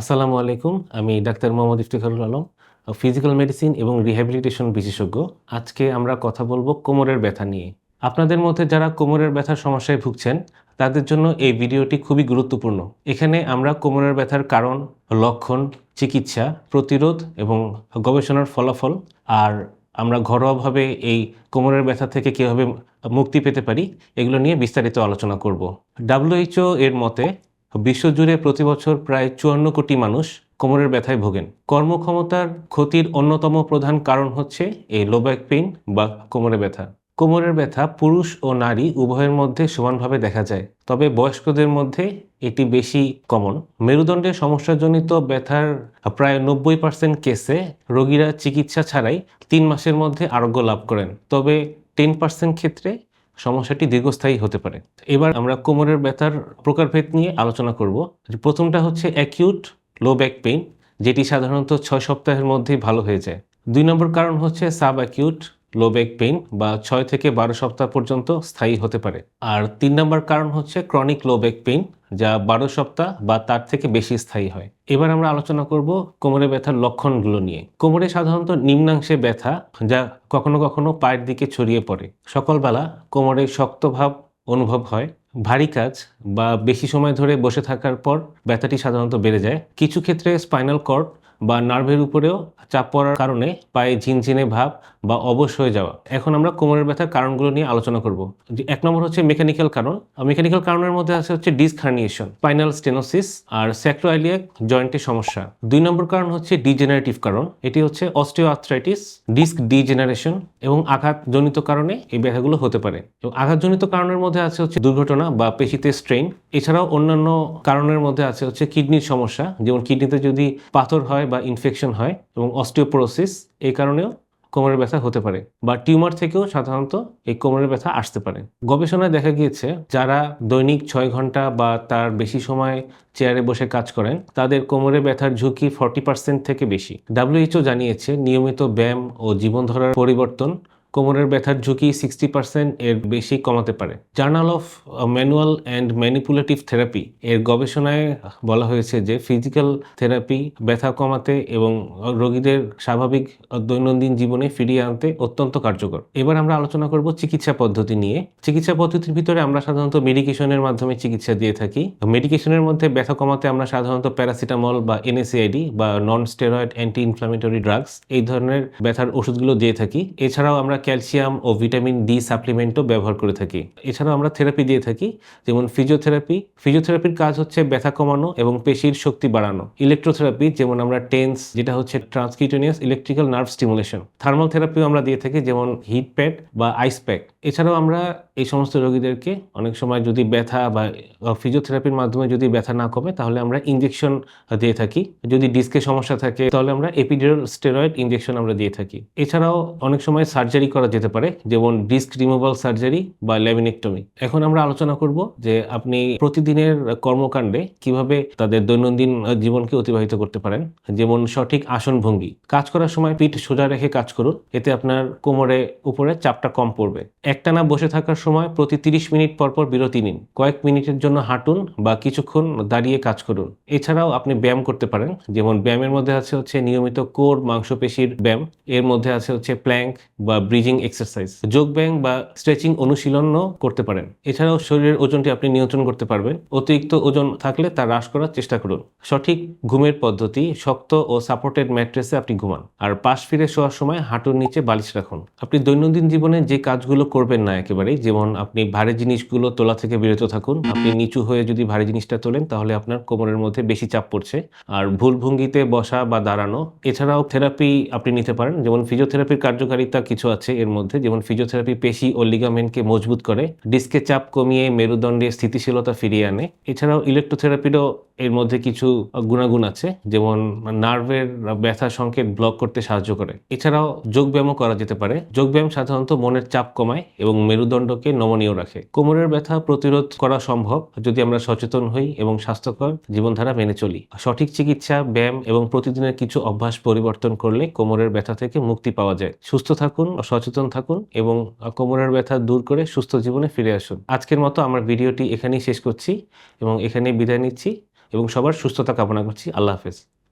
আসসালামু আলাইকুম, আমি doctor Mohammad Iftikharul Alam physical medicine এবং রিহ্যাবিলিটেশন বিশেষজ্ঞ। আজকে আমরা কথা বলব কোমরের ব্যথা নিয়ে। আপনাদের মধ্যে যারা কোমরের ব্যথার সমস্যায় ভুগছেন, তাদের জন্য এই ভিডিওটি খুবই গুরুত্বপূর্ণ। এখানে আমরা কোমরের ব্যথার কারণ, লক্ষণ, চিকিৎসা, প্রতিরোধ এবং গবেষণার ফলাফল, আর আমরা ঘরোয়াভাবে এই কোমরের ব্যথা থেকে কীভাবে মুক্তি পেতে পারি, এগুলো নিয়ে বিস্তারিত আলোচনা করব। ডাব্লিউএইচও এর মতে বিশ্বজুড়ে প্রতি বছর প্রায় চুয়ান্ন কোটি মানুষ কোমরের ব্যথায় ভোগেন। কর্মক্ষমতার ক্ষতির অন্যতম প্রধান কারণ হচ্ছে এই লো ব্যাক পেইন বা কোমরে ব্যথা। কোমরের ব্যথা পুরুষ ও নারী উভয়ের মধ্যে সমানভাবে দেখা যায়, তবে বয়স্কদের মধ্যে এটি বেশি কমন মেরুদণ্ডের সমস্যাজনিত ব্যথার প্রায় নব্বই পার্সেন্ট কেসে রোগীরা চিকিৎসা ছাড়াই তিন মাসের মধ্যে আরোগ্য লাভ করেন, তবে টেন পার্সেন্ট ক্ষেত্রে সমস্যাটি দীর্ঘস্থায়ী হতে পারে। এবার আমরা কোমরের ব্যথার প্রকারভেদ নিয়ে আলোচনা করব। প্রথমটা হচ্ছে অ্যাকিউট লো ব্যাক পেইন যেটি সাধারণত ছয় সপ্তাহের মধ্যেই ভালো হয়ে যায়। দুই নম্বর কারণ হচ্ছে sub acute low back pain বা ছয় থেকে বারো সপ্তাহ পর্যন্ত স্থায়ী হতে পারে। আর তিন নম্বর কারণ হচ্ছে ক্রনিক লো ব্যাক পেইন যা বারো সপ্তাহ বা তার থেকে বেশি স্থায়ী হয়। এবার আমরা আলোচনা করব কোমরে ব্যথার লক্ষণগুলো নিয়ে। কোমরে সাধারণত নিম্নাংশে ব্যথা যা কখনো কখনো পায়ের দিকে ছড়িয়ে পড়ে। সকালবেলা কোমরে শক্তভাব অনুভব হয়, ভারী কাজ বা বেশি সময় ধরে বসে থাকার পর ব্যথাটি সাধারণত বেড়ে যায়। কিছু ক্ষেত্রে স্পাইনাল কর্ড বা নার্ভের উপরেও চাপ পড়ার কারণে পায়ে ঝিনঝিনে ভাব বা অবশ হয়ে যাওয়া। এখন আমরা কোমরের ব্যথার কারণগুলো নিয়ে আলোচনা করব। এক নম্বর হচ্ছে মেকানিক্যাল কারণ। মেকানিক্যাল কারণের মধ্যে আছে হচ্ছে ডিস্ক হার্নিয়েশন স্পাইনাল স্টেনোসিস আর স্যাক্রোআইলিয়াক জয়েন্টের সমস্যা। দুই নম্বর কারণ হচ্ছে ডিজেনারেটিভ কারণ। এটি হচ্ছে অস্টিও আর্থ্রাইটিস ডিস্ক ডিজেনারেশন এবং আঘাতজনিত কারণে এই ব্যথাগুলো হতে পারে। এবং আঘাতজনিত কারণের মধ্যে আছে হচ্ছে দুর্ঘটনা বা পেশিতে স্ট্রেন এছাড়াও অন্যান্য কারণের মধ্যে আছে হচ্ছে কিডনির সমস্যা। যেমন কিডনিতে যদি পাথর হয় বা ইনফেকশন হয় এবং অস্টিওপোরোসিস এই কারণেও কোমরের ব্যথা হতে পারে বা টিউমার থেকেও সাধারণত এই কোমরের ব্যথা আসতে পারে। গবেষণায় দেখা গিয়েছে, যারা দৈনিক ছয় ঘণ্টা বা তার বেশি সময় চেয়ারে বসে কাজ করেন, তাদের কোমরে ব্যথার ঝুঁকি ফর্টি পার্সেন্ট থেকে বেশি। ডাব্লিউএইচও জানিয়েছে, নিয়মিত ব্যায়াম ও জীবনধারার পরিবর্তন কোমরের ব্যথার ঝুঁকি সিক্সটি পার্সেন্ট এর বেশি কমাতে পারে। Journal of manual and manipulative therapy এর গবেষণায় বলা হয়েছে যে ফিজিক্যাল থেরাপি ব্যথা কমাতে এবং রোগীদের স্বাভাবিক দৈনন্দিন জীবনে ফিরিয়ে আনতে অত্যন্ত কার্যকর। এবার আমরা আলোচনা করব চিকিৎসা পদ্ধতি নিয়ে। চিকিৎসা পদ্ধতির ভিতরে আমরা সাধারণত মেডিকেশনের মাধ্যমে চিকিৎসা দিয়ে থাকি। মেডিকেশনের মধ্যে ব্যথা কমাতে আমরা সাধারণত প্যারাসিটামল বা এনএসএআইডি বা non steroid anti inflammatory drugs এই ধরনের ব্যথার ওষুধগুলো দিয়ে থাকি। এছাড়াও আমরা ক্যালসিয়াম ও ভিটামিন ডি সাপ্লিমেন্টও ব্যবহার করে থাকি। এছাড়াও আমরা থেরাপি দিয়ে থাকি, যেমন ফিজিওথেরাপি ফিজিওথেরাপির কাজ হচ্ছে ব্যথা কমানো এবং পেশির শক্তি বাড়ানো। ইলেকট্রোথেরাপি যেমন আমরা টেন্স, যেটা হচ্ছে transcutaneous electrical nerve stimulation thermal থেরাপিও আমরা দিয়ে থাকি, যেমন হিট প্যাড বা আইস প্যাক এছাড়াও আমরা এই সমস্ত রোগীদেরকে অনেক সময় যদি ব্যথা বা ফিজিওথেরাপির মাধ্যমে যদি ব্যথা না কমে, তাহলে আমরা ইঞ্জেকশন দিয়ে থাকি। যদি ডিস্কের সমস্যা থাকে, তাহলে আমরা এপিডিউরাল স্টেরয়েড ইঞ্জেকশন আমরা দিয়ে থাকি। এছাড়াও অনেক সময় সার্জারি করা যেতে পারে, যেমন ডিস্ক রিমুভাল সার্জারি বা ল্যামিনেক্টমি এখন আমরা আলোচনা করব যে আপনি প্রতিদিনের কর্মকাণ্ডে কীভাবে তাদের দৈনন্দিন জীবনকে অতিবাহিত করতে পারেন। যেমন সঠিক আসন ভঙ্গি। কাজ করার সময় পিঠ সোজা রেখে কাজ করুন, এতে আপনার কোমরে, উপরে চাপটা কম পড়বে। একটানা বসে থাকার সময় প্রতি তিরিশ মিনিট পর পর বিরতি নিন। কয়েক মিনিটের জন্য হাঁটুন বা কিছুক্ষণ দাঁড়িয়ে কাজ করুন। এছাড়াও আপনি ব্যায়াম করতে পারেন, যেমন ব্যায়ামের মধ্যে আছে হচ্ছে নিয়মিত কোর, মাংসপেশির ব্যায়াম, এর মধ্যে আছে হচ্ছে প্ল্যাঙ্ক বা ব্রিজিং এক্সারসাইজ। যোগ ব্যায়াম বা স্ট্রেচিং অনুশীলনও করতে পারেন। এছাড়াও শরীরের ওজনটি আপনি নিয়ন্ত্রণ করতে পারবেন। অতিরিক্ত ওজন থাকলে তা হ্রাস করার চেষ্টা করুন। সঠিক ঘুমের পদ্ধতি, শক্ত ও সাপোর্টেড ম্যাট্রেসে আপনি ঘুমান। আর পাশ ফিরে শোয়ার সময় হাঁটুর নিচে বালিশ রাখুন। আপনি দৈনন্দিন জীবনে যে কাজগুলো করবেন না একেবারেই। যেমন আপনি ভারী জিনিসগুলো তোলা থেকে বিরত থাকুন। আপনি নিচু হয়ে যদি ভারী জিনিসটা তোলেন, তাহলে আপনার কোমরের মধ্যে বেশি চাপ পড়ছে। আর ভুল ভঙ্গিতে বসা বা দাঁড়ানো, এছাড়াও থেরাপি আপনি নিতে পারেন। যেমন ফিজিওথেরাপির কার্যকারিতা কিছু আছে এর মধ্যে। যেমন ফিজিওথেরাপি পেশি ও লিগামেন্টকে মজবুত করে, ডিস্কে চাপ কমিয়ে মেরুদণ্ডে স্থিতিশীলতা ফিরিয়ে আনে। এছাড়াও ইলেকট্রোথেরাপিরও এর মধ্যে কিছু গুণাগুণ আছে, যেমন নার্ভের ব্যথা সংকেত ব্লক করতে সাহায্য করে। এছাড়াও যোগব্যায়ামও করা যেতে পারে। যোগব্যায়াম সাধারণত মনের চাপ কমায় এবং মেরুদণ্ডকে নমনীয় রাখে। কোমরের ব্যথা প্রতিরোধ করা সম্ভব যদি আমরা সচেতন হই এবং স্বাস্থ্যকর জীবনধারা মেনে চলি। সঠিক চিকিৎসা, ব্যায়াম এবং প্রতিদিনের কিছু অভ্যাস পরিবর্তন করলে কোমরের ব্যথা থেকে মুক্তি পাওয়া যায়। সুস্থ থাকুন, সচেতন থাকুন এবং কোমরের ব্যথা দূর করে সুস্থ জীবনে ফিরে আসুন। আজকের মতো আমার ভিডিওটি এখানেই শেষ করছি এবং এখানেই বিদায় নিচ্ছি। এবং সবার সুস্থতা কামনা করছি। আল্লাহ হাফেজ।